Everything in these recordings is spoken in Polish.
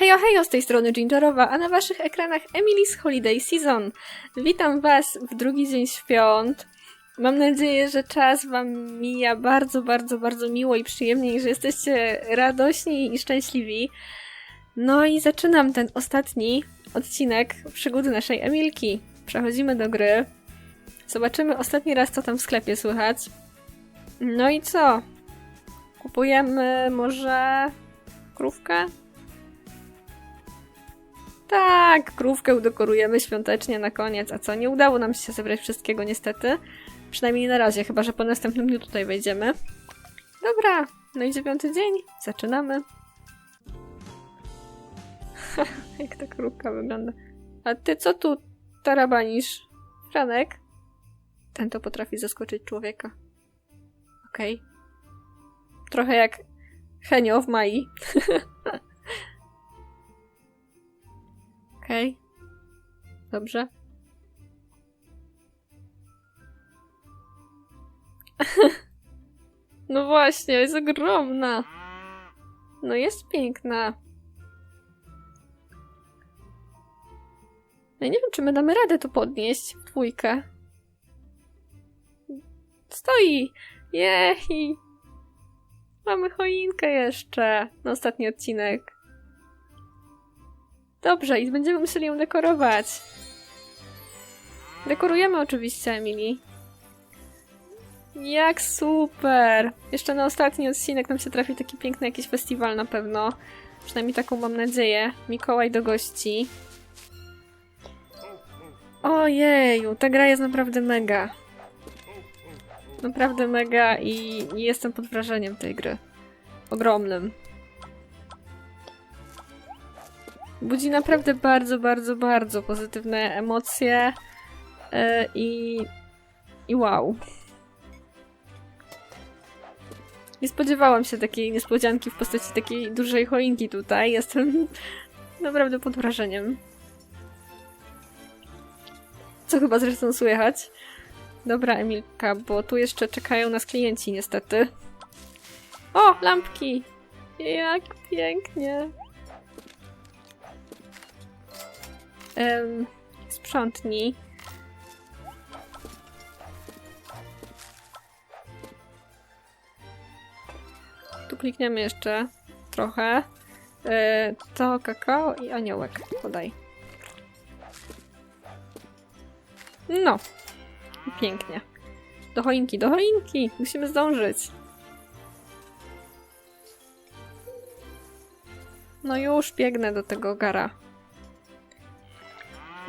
Hejo, hejo, z tej strony Gingerowa, a na waszych ekranach Emily's Holiday Season. Witam was w drugi dzień świąt. Mam nadzieję, że czas wam mija bardzo, bardzo, bardzo miło i przyjemnie i że jesteście radośni i szczęśliwi. No i zaczynam ten ostatni odcinek przygódy naszej Emilki. Przechodzimy do gry. Zobaczymy ostatni raz, co tam w sklepie słychać. No i co? Kupujemy może krówkę? Tak, krówkę udekorujemy świątecznie na koniec. A co? Nie udało nam się zebrać wszystkiego niestety. Przynajmniej na razie, chyba że po następnym dniu tutaj wejdziemy. Dobra, no i dziewiąty dzień. Zaczynamy. Jak ta krówka wygląda. A ty co tu tarabanisz? Franek? Ten to potrafi zaskoczyć człowieka. Okej. Trochę jak Henio w Mai. Okej. Dobrze. no właśnie, jest ogromna. No jest piękna. Ja nie wiem, czy my damy radę to podnieść w dwójkę. Stoi! Jej! Mamy choinkę jeszcze na ostatni odcinek. Dobrze, i będziemy musieli ją dekorować. Dekorujemy oczywiście, Emily. Jak super! Jeszcze na ostatni odcinek nam się trafi taki piękny jakiś festiwal na pewno. Przynajmniej taką mam nadzieję. Mikołaj do gości. Ojeju, ta gra jest naprawdę mega. Naprawdę mega i i jestem pod wrażeniem tej gry. Ogromnym. Budzi naprawdę bardzo, bardzo, bardzo pozytywne emocje yy, i, i wow. Nie spodziewałam się takiej niespodzianki w postaci takiej dużej choinki tutaj. Jestem naprawdę pod wrażeniem. Co chyba zresztą słychać. Dobra, Emilka, bo tu jeszcze czekają nas klienci niestety. O, lampki! Jak pięknie! Em, sprzątnij. Tu klikniemy jeszcze trochę. E, to kakao i aniołek. Podaj. No. Pięknie. Do choinki, do choinki! Musimy zdążyć. No już biegnę do tego gara.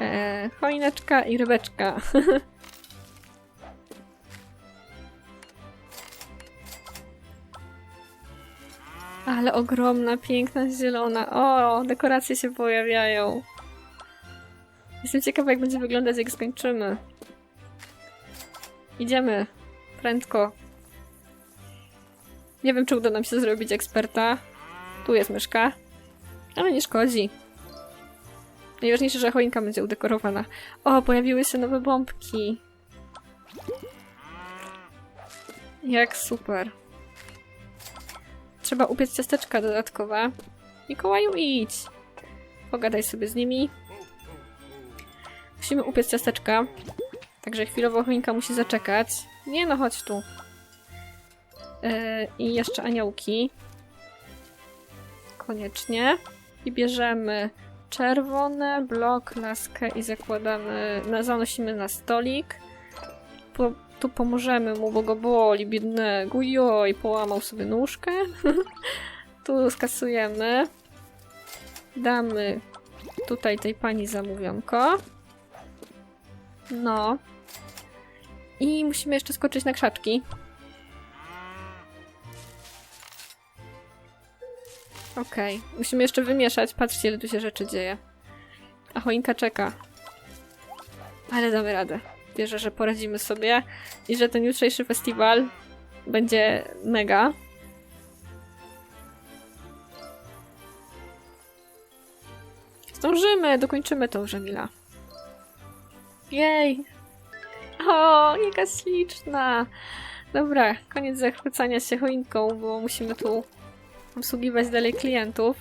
E, choineczka i rybeczka. Ale ogromna, piękna, zielona. O, dekoracje się pojawiają. Jestem ciekawa, jak będzie wyglądać, jak skończymy. Idziemy. Prędko. Nie wiem, czy uda nam się zrobić eksperta. Tu jest myszka. Ale nie szkodzi. Najważniejsze, że choinka będzie udekorowana. O, pojawiły się nowe bombki. Jak super. Trzeba upiec ciasteczka dodatkowe. Mikołaju, idź. Pogadaj sobie z nimi. Musimy upiec ciasteczka. Także chwilowo choinka musi zaczekać. Nie no, chodź tu. Yy, I jeszcze aniołki. Koniecznie. I bierzemy czerwone, blok, laskę i zakładamy, na, zanosimy na stolik. Po, tu pomożemy mu, bo go boli, biednego. Joj, połamał sobie nóżkę. tu skasujemy. Damy tutaj tej pani zamówionko. No. I musimy jeszcze skoczyć na krzaczki. Okej, okay. musimy jeszcze wymieszać. Patrzcie, ile tu się rzeczy dzieje. A choinka czeka. Ale damy radę. Wierzę, że poradzimy sobie i że ten jutrzejszy festiwal będzie mega. Zdążymy, dokończymy to, Żemila. Jej! O, jaka śliczna! Dobra, koniec zachwycania się choinką, bo musimy tu obsługiwać dalej klientów.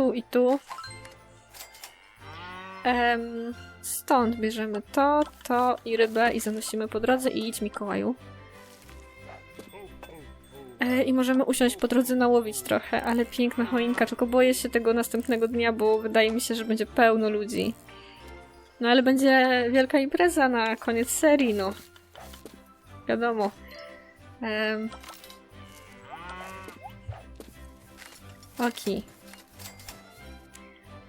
tu i tu. Stąd bierzemy to, to i rybę i zanosimy po drodze i idź Mikołaju. E, I możemy usiąść po drodze nałowić trochę, ale piękna choinka, tylko boję się tego następnego dnia, bo wydaje mi się, że będzie pełno ludzi. No ale będzie wielka impreza na koniec serii, no. Wiadomo. Em. Oki.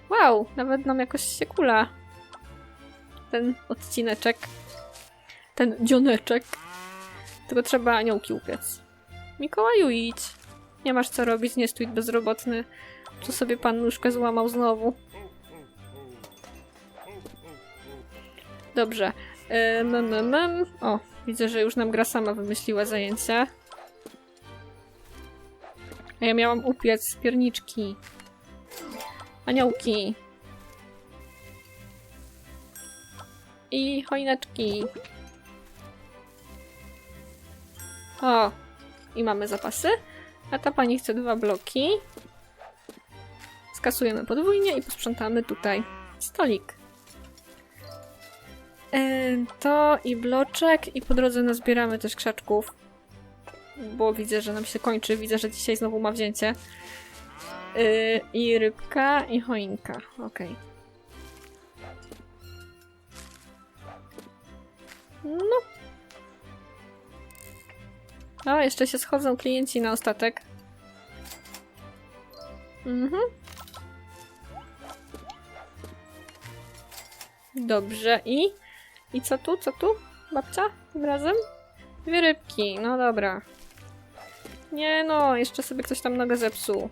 Wow, nawet nam jakoś się kula. Ten odcineczek. Ten dzioneczek. Tylko trzeba aniołki upiec. Mikołaju, idź. Nie masz co robić, nie stój bezrobotny. Tu sobie pan nóżkę złamał znowu. Dobrze. Ym, ym, ym, ym. O, widzę, że już nam gra sama wymyśliła zajęcia. A ja miałam upiec pierniczki. Aniołki. I choineczki. O, i mamy zapasy. A ta pani chce dwa bloki. Skasujemy podwójnie i posprzątamy tutaj stolik. Yy, to i bloczek i po drodze nazbieramy też krzaczków. Bo widzę, że nam się kończy. Widzę, że dzisiaj znowu ma wzięcie. Yy, I rybka, i choinka. Okej. No. O, jeszcze się schodzą klienci na ostatek. Mhm. Dobrze, i? I co tu, co tu? Babcia? Tym razem? Dwie rybki, no dobra. Nie no, jeszcze sobie ktoś tam nogę zepsuł.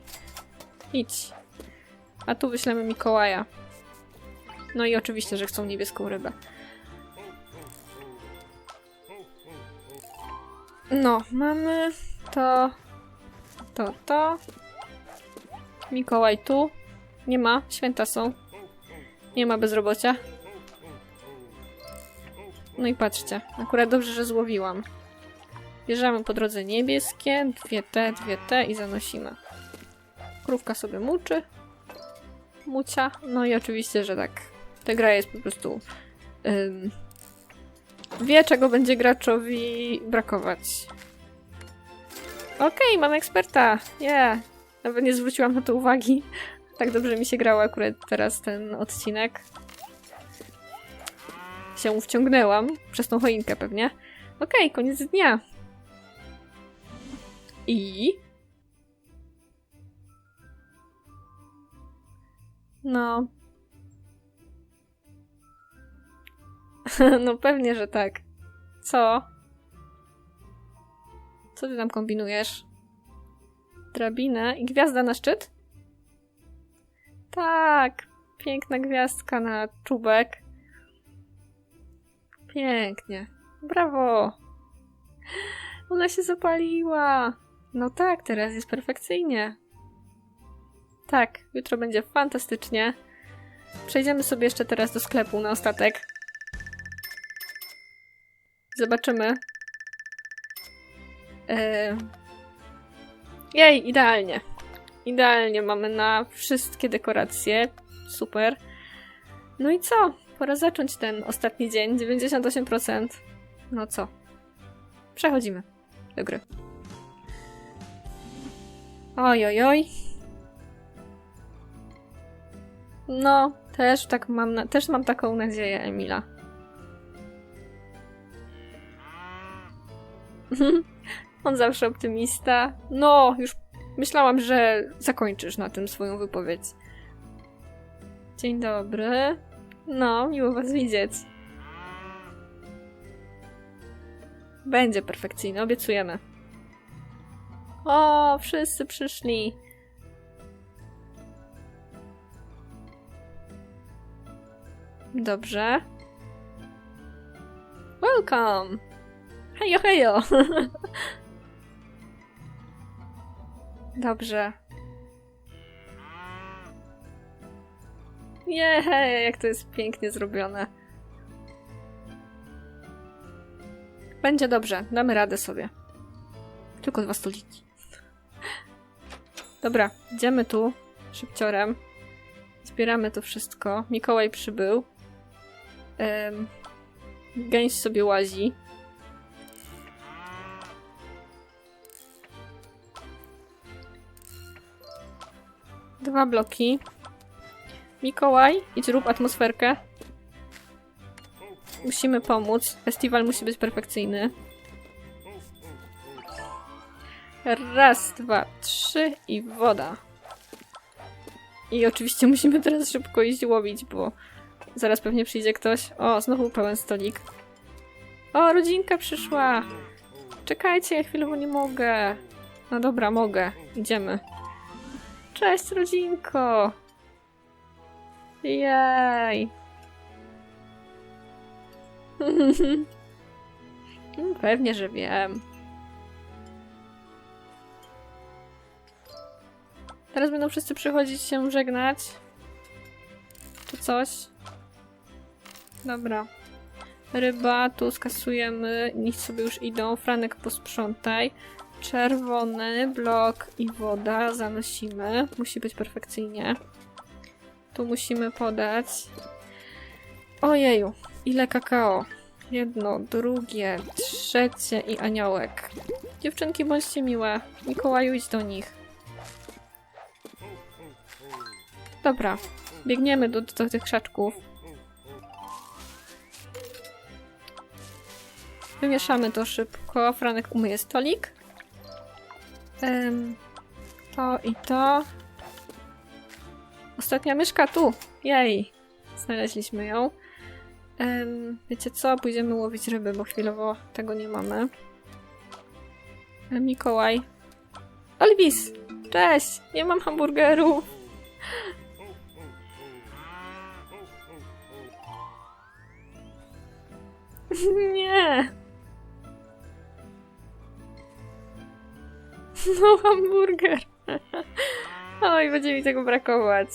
Idź. A tu wyślemy Mikołaja. No i oczywiście, że chcą niebieską rybę. No, mamy to, to, to. Mikołaj tu. Nie ma, święta są. Nie ma bezrobocia. No i patrzcie, akurat dobrze, że złowiłam. Bierzemy po drodze niebieskie, dwie te, dwie te i zanosimy. Krówka sobie muczy. Mucia. No i oczywiście, że tak. Ta gra jest po prostu... ym, wie, czego będzie graczowi brakować. Okej, mamy eksperta. Yeah. Nawet nie zwróciłam na to uwagi. Tak dobrze mi się grało akurat teraz ten odcinek. Się wciągnęłam przez tą choinkę pewnie. Okej, koniec dnia. I... No. no pewnie, że tak. Co? Co ty tam kombinujesz? Drabinę i gwiazda na szczyt? Tak, piękna gwiazdka na czubek. Pięknie. Brawo. Ona się zapaliła. No tak, teraz jest perfekcyjnie. Tak, jutro będzie fantastycznie. Przejdziemy sobie jeszcze teraz do sklepu na ostatek. Zobaczymy. Eee... Jej, idealnie. Idealnie mamy na wszystkie dekoracje. Super. No i co? Pora zacząć ten ostatni dzień. 98%. No co? Przechodzimy do gry. Oj, oj, oj. No, też tak mam, na- też mam taką nadzieję, Emila. On zawsze optymista. No, już myślałam, że zakończysz na tym swoją wypowiedź. Dzień dobry. No, miło was widzieć. Będzie perfekcyjny, obiecujemy. O, wszyscy przyszli. Dobrze. Welcome! Hejo, hejo! Dobrze. Jej, jak to jest pięknie zrobione. Będzie dobrze, damy radę sobie. Tylko dwa stoliki. Dobra, idziemy tu. szybciorem. Zbieramy to wszystko. Mikołaj przybył. Gęś sobie łazi. Dwa bloki. Mikołaj, idź rób atmosferkę. Musimy pomóc. Festiwal musi być perfekcyjny. Raz, dwa, trzy i woda. I oczywiście musimy teraz szybko iść łowić, bo zaraz pewnie przyjdzie ktoś. O, znowu pełen stolik. O, rodzinka przyszła! Czekajcie, ja chwilowo nie mogę. No dobra, mogę. Idziemy. Cześć, rodzinko! Jej! Pewnie, że wiem. Teraz będą wszyscy przychodzić się żegnać. Czy coś? Dobra. Ryba, tu skasujemy. Niech sobie już idą. Franek posprzątaj. Czerwony blok i woda zanosimy. Musi być perfekcyjnie. Tu musimy podać. Ojeju, ile kakao. Jedno, drugie, trzecie i aniołek. Dziewczynki, bądźcie miłe. Mikołaju, idź do nich. Dobra, biegniemy do, do tych krzaczków. Wymieszamy to szybko. Franek umyje stolik. Em, to i to. Ostatnia myszka tu. Jej. Znaleźliśmy ją. Wiecie co? Pójdziemy łowić ryby, bo chwilowo tego nie mamy. Mikołaj. Olwis! Cześć! Nie mam hamburgeru. Nie! No hamburger. Oj, będzie mi tego brakować.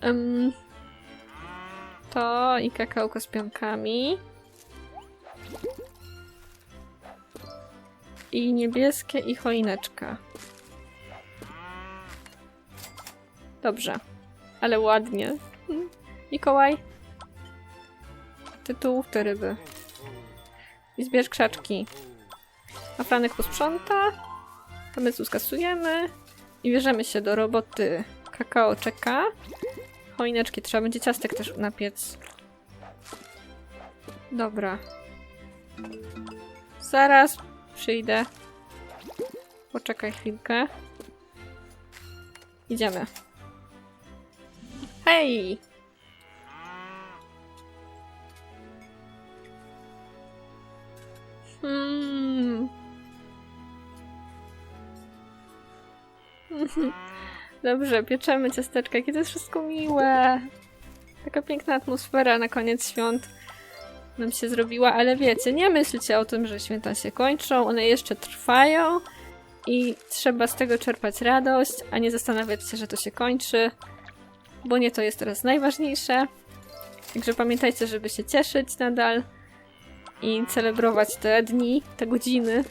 Em, to i kakałko z pionkami. I niebieskie i choineczka. Dobrze. Ale ładnie. Mikołaj. Tytuł te ryby. I zbierz krzaczki. A Franek posprząta. A skasujemy. I bierzemy się do roboty. Kakao czeka. Choineczki. Trzeba będzie ciastek też napiec. Dobra. Zaraz przyjdę. Poczekaj chwilkę. Idziemy. Hej! Hmm. Dobrze, pieczemy ciasteczka. To jest wszystko miłe. Taka piękna atmosfera na koniec świąt nam się zrobiła, ale wiecie, nie myślcie o tym, że święta się kończą. One jeszcze trwają i trzeba z tego czerpać radość, a nie zastanawiać się, że to się kończy, bo nie to jest teraz najważniejsze. Także pamiętajcie, żeby się cieszyć nadal i celebrować te dni, te godziny.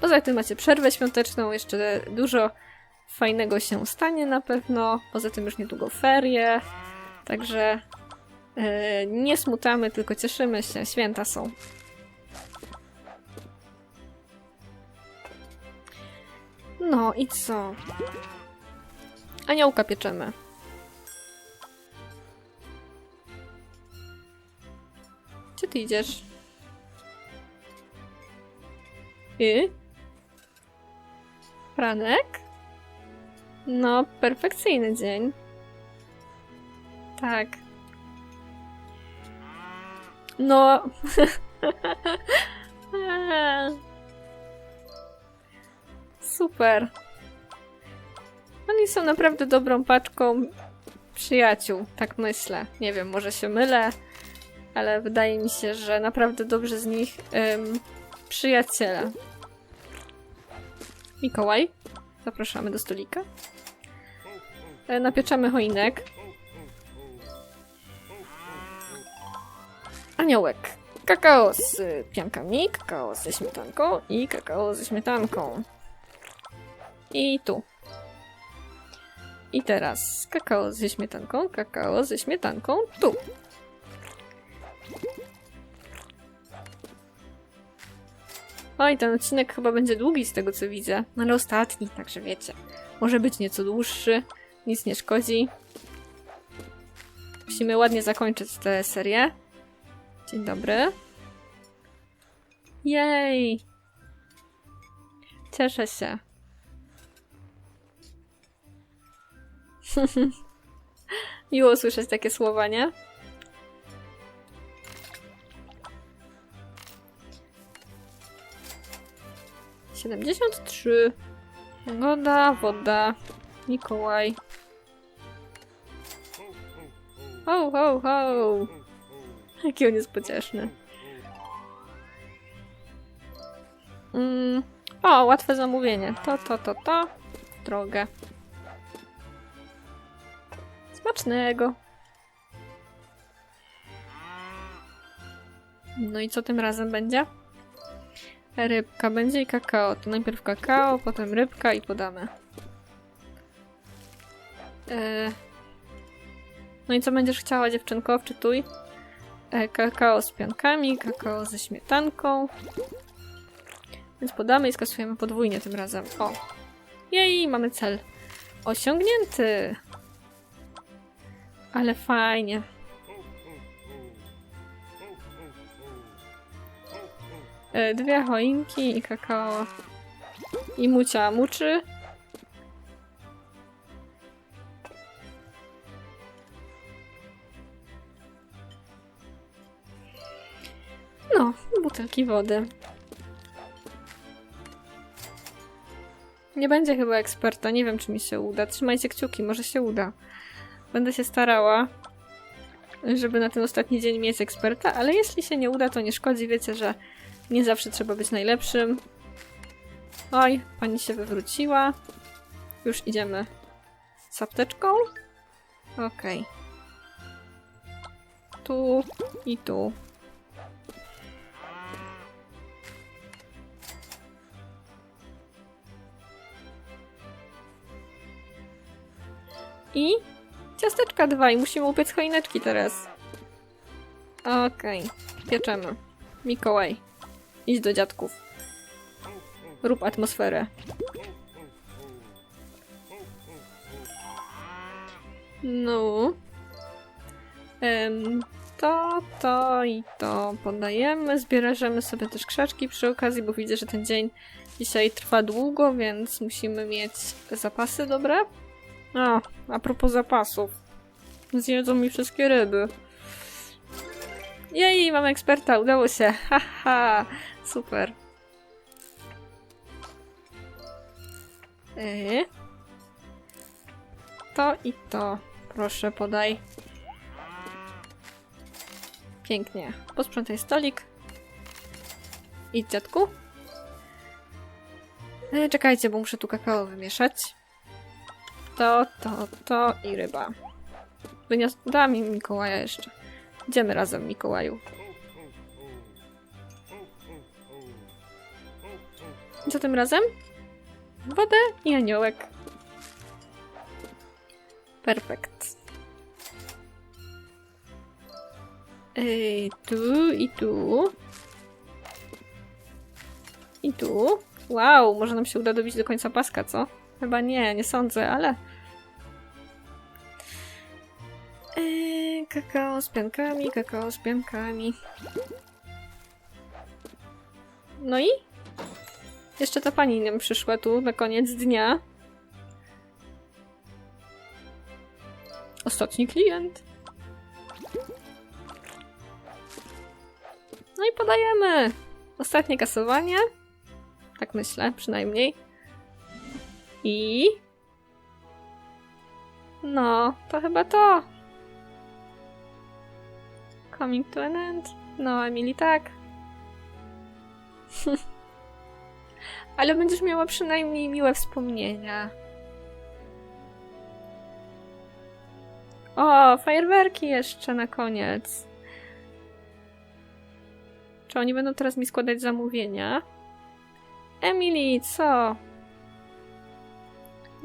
Poza tym macie przerwę świąteczną, jeszcze dużo fajnego się stanie na pewno. Poza tym już niedługo ferie, także e, nie smutamy, tylko cieszymy się. Święta są. No i co? Aniołka pieczemy. Gdzie ty idziesz? I? Franek? No, perfekcyjny dzień. Tak. No. Super. Oni są naprawdę dobrą paczką przyjaciół, tak myślę. Nie wiem, może się mylę, ale wydaje mi się, że naprawdę dobrze z nich ym, przyjaciele. Mikołaj, zapraszamy do stolika. E, Napieczamy choinek. Aniołek. Kakao z piankami, kakao ze śmietanką i kakao ze śmietanką. I tu. I teraz kakao ze śmietanką, kakao ze śmietanką tu. Oj, ten odcinek chyba będzie długi z tego co widzę, no ale ostatni, także wiecie. Może być nieco dłuższy, nic nie szkodzi. Musimy ładnie zakończyć tę serię. Dzień dobry. Jej! Cieszę się. Miło słyszeć takie słowa, nie? Siedemdziesiąt trzy. Woda, woda. Mikołaj. Ho, ho, ho! Jaki on jest pocieszny. Mm. O, łatwe zamówienie. To, to, to, to. Drogę. Smacznego. No i co tym razem będzie? Rybka będzie i kakao. To najpierw kakao, potem rybka i podamy. E... No i co będziesz chciała, dziewczynko? Wczytuj. E, kakao z piankami, kakao ze śmietanką. Więc podamy i skasujemy podwójnie tym razem. O! Jej, mamy cel. Osiągnięty! Ale fajnie. E, Dwie choinki i kakao. I mucia muczy. No, butelki wody. Nie będzie chyba eksperta, nie wiem czy mi się uda. Trzymajcie kciuki, może się uda. Będę się starała, żeby na ten ostatni dzień mieć eksperta, ale jeśli się nie uda, to nie szkodzi. Wiecie, że nie zawsze trzeba być najlepszym. Oj, pani się wywróciła. Już idziemy z apteczką. Okej. Tu i tu. I ciasteczka dwa i musimy upiec choineczki teraz. Okej, pieczemy. Mikołaj, idź do dziadków. Rób atmosferę. No. To, to i to podajemy. Zbierzemy sobie też krzaczki przy okazji, bo widzę, że ten dzień dzisiaj trwa długo, więc musimy mieć zapasy dobre. A, a propos zapasów. Zjedzą mi wszystkie ryby. Jej, mamy eksperta, udało się. Haha, super. Yy. To i to. Proszę, podaj. Pięknie. Posprzątaj stolik. Idź, dziadku. Yy, czekajcie, bo muszę tu kakao wymieszać. To, to, to i ryba. Wynios... Da mi Mikołaja jeszcze. Idziemy razem, Mikołaju. Co tym razem? Wodę i aniołek. Perfekt. Ej, tu i tu. I tu. Wow, może nam się uda dobić do końca paska, co? Chyba nie, nie sądzę, ale... Eee, kakao z piankami, kakao z piankami. No i? Jeszcze ta pani nam przyszła tu na koniec dnia. Ostatni klient. No i podajemy. Ostatnie kasowanie. Tak myślę, przynajmniej. I... No, to chyba to. Coming to an end. No, Emily, tak. Ale będziesz miała przynajmniej miłe wspomnienia. O, fajerwerki jeszcze na koniec. Czy oni będą teraz mi składać zamówienia? Emily, co?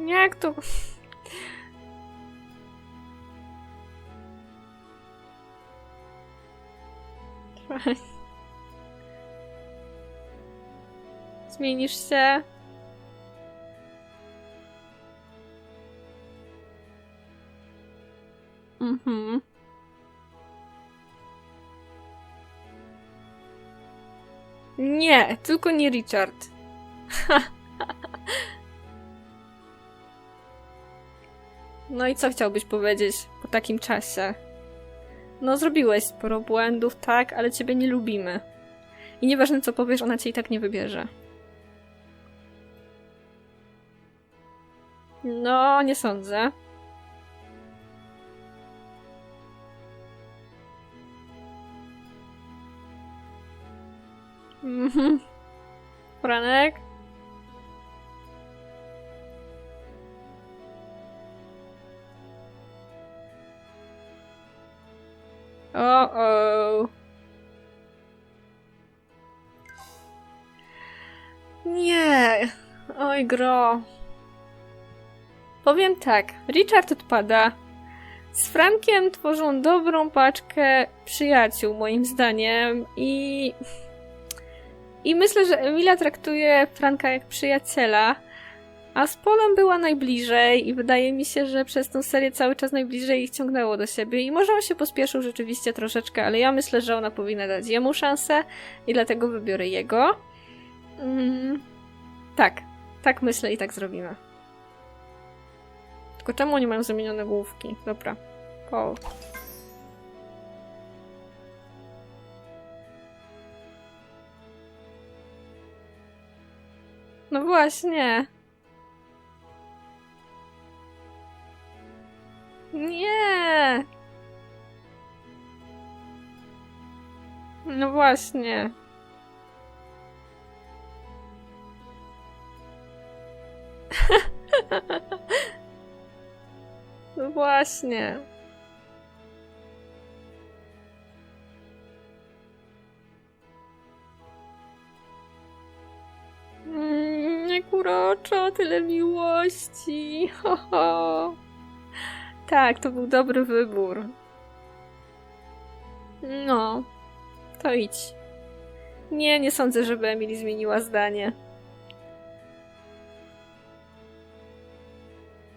Jak to? Zmienisz się? Mhm. Nie, tylko nie Richard. No i co chciałbyś powiedzieć po takim czasie? No, zrobiłeś sporo błędów, tak, ale ciebie nie lubimy. I nieważne co powiesz, ona cię i tak nie wybierze. No, nie sądzę. Mhm. Poranek? Oj, gro. Powiem tak. Richard odpada. Z Frankiem tworzą dobrą paczkę przyjaciół, moim zdaniem. I. I myślę, że Emilia traktuje Franka jak przyjaciela. A z Polem była najbliżej i wydaje mi się, że przez tą serię cały czas najbliżej ich ciągnęło do siebie i może on się pospieszył rzeczywiście troszeczkę, ale ja myślę, że ona powinna dać jemu szansę i dlatego wybiorę jego. Mm, tak, tak myślę i tak zrobimy. Tylko czemu oni mają zamienione główki? Dobra, Paul. No właśnie. Nie. No właśnie. Właśnie. Mm, tyle miłości. Ho, ho. Tak, to był dobry wybór. No, to idź. Nie, nie sądzę, żeby Emily zmieniła zdanie.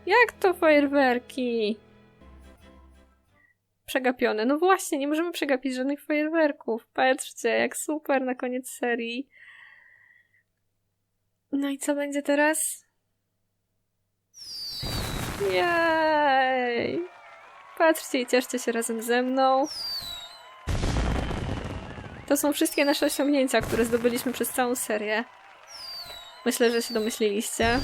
Jak to fajerwerki? Przegapione. No właśnie, nie możemy przegapić żadnych fajerwerków. Patrzcie, jak super na koniec serii. No i co będzie teraz? Jej! Patrzcie i cieszcie się razem ze mną. To są wszystkie nasze osiągnięcia, które zdobyliśmy przez całą serię. Myślę, że się domyśliliście.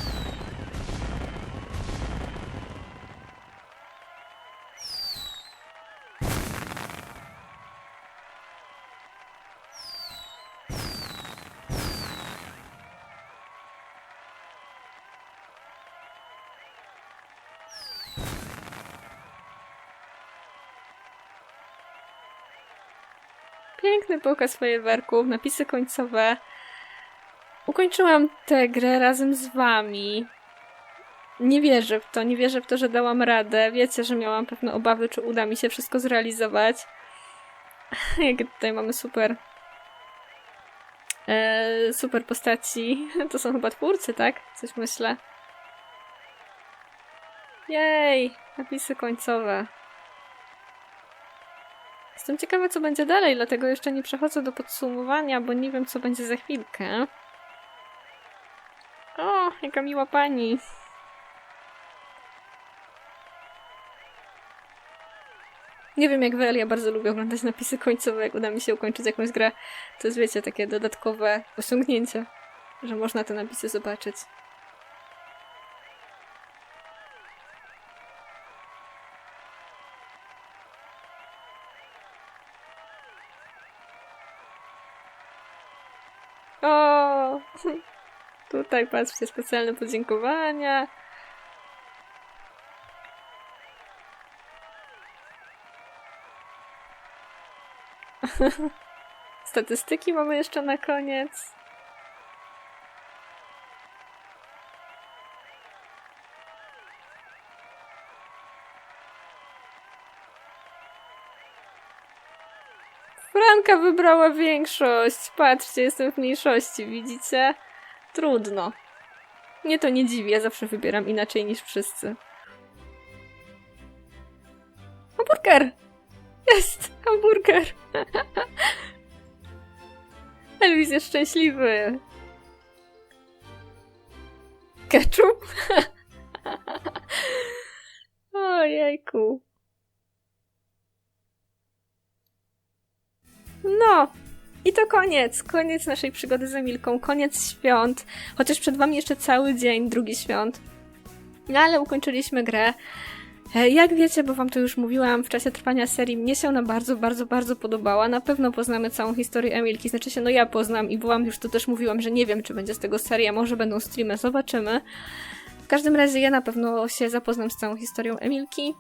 Piękny pokaz fajerwerków, napisy końcowe. Ukończyłam tę grę razem z wami. Nie wierzę w to, nie wierzę w to, że dałam radę. Wiecie, że miałam pewne obawy, czy uda mi się wszystko zrealizować. Jak tutaj mamy super. E, super postaci. To są chyba twórcy, tak? Coś myślę. Jej! Napisy końcowe. Jestem ciekawa, co będzie dalej, dlatego jeszcze nie przechodzę do podsumowania, bo nie wiem, co będzie za chwilkę. O, jaka miła pani. Nie wiem jak wy, ale ja bardzo lubię oglądać napisy końcowe, jak uda mi się ukończyć jakąś grę. To jest, wiecie, takie dodatkowe osiągnięcie, że można te napisy zobaczyć. Tutaj patrzcie, specjalne podziękowania. Statystyki mamy jeszcze na koniec. Franka wybrała większość. Patrzcie, jestem w mniejszości, widzicie? Trudno. Mnie to nie dziwi, ja zawsze wybieram inaczej niż wszyscy. Hamburger! Jest! Hamburger! Elvis jest szczęśliwy. Ketchup? Ojejku. No, i to koniec. Koniec naszej przygody z Emilką. Koniec świąt. Chociaż przed wami jeszcze cały dzień, drugi świąt. No ale ukończyliśmy grę. E, Jak wiecie, bo wam to już mówiłam, w czasie trwania serii mnie się ona bardzo, bardzo, bardzo podobała. Na pewno poznamy całą historię Emilki. Znaczy się, no ja poznam i wam już to też mówiłam, że nie wiem, czy będzie z tego seria, może będą streamy, zobaczymy. W każdym razie ja na pewno się zapoznam z całą historią Emilki.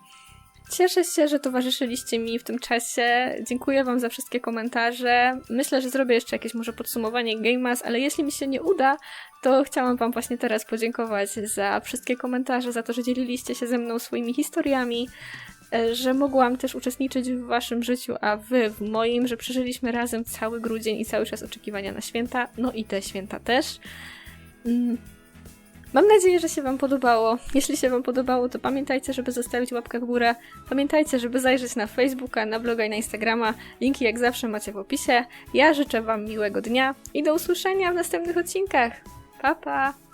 Cieszę się, że towarzyszyliście mi w tym czasie. Dziękuję Wam za wszystkie komentarze. Myślę, że zrobię jeszcze jakieś może podsumowanie Game Mass, ale jeśli mi się nie uda, to chciałam Wam właśnie teraz podziękować za wszystkie komentarze, za to, że dzieliliście się ze mną swoimi historiami, e, że mogłam też uczestniczyć w Waszym życiu, a Wy w moim, że przeżyliśmy razem cały grudzień i cały czas oczekiwania na święta, no i te święta też. Mam nadzieję, że się Wam podobało. Jeśli się Wam podobało, to pamiętajcie, żeby zostawić łapkę w górę. Pamiętajcie, żeby zajrzeć na Facebooka, na bloga i na Instagrama. Linki jak zawsze macie w opisie. Ja życzę Wam miłego dnia i do usłyszenia w następnych odcinkach. Pa, pa!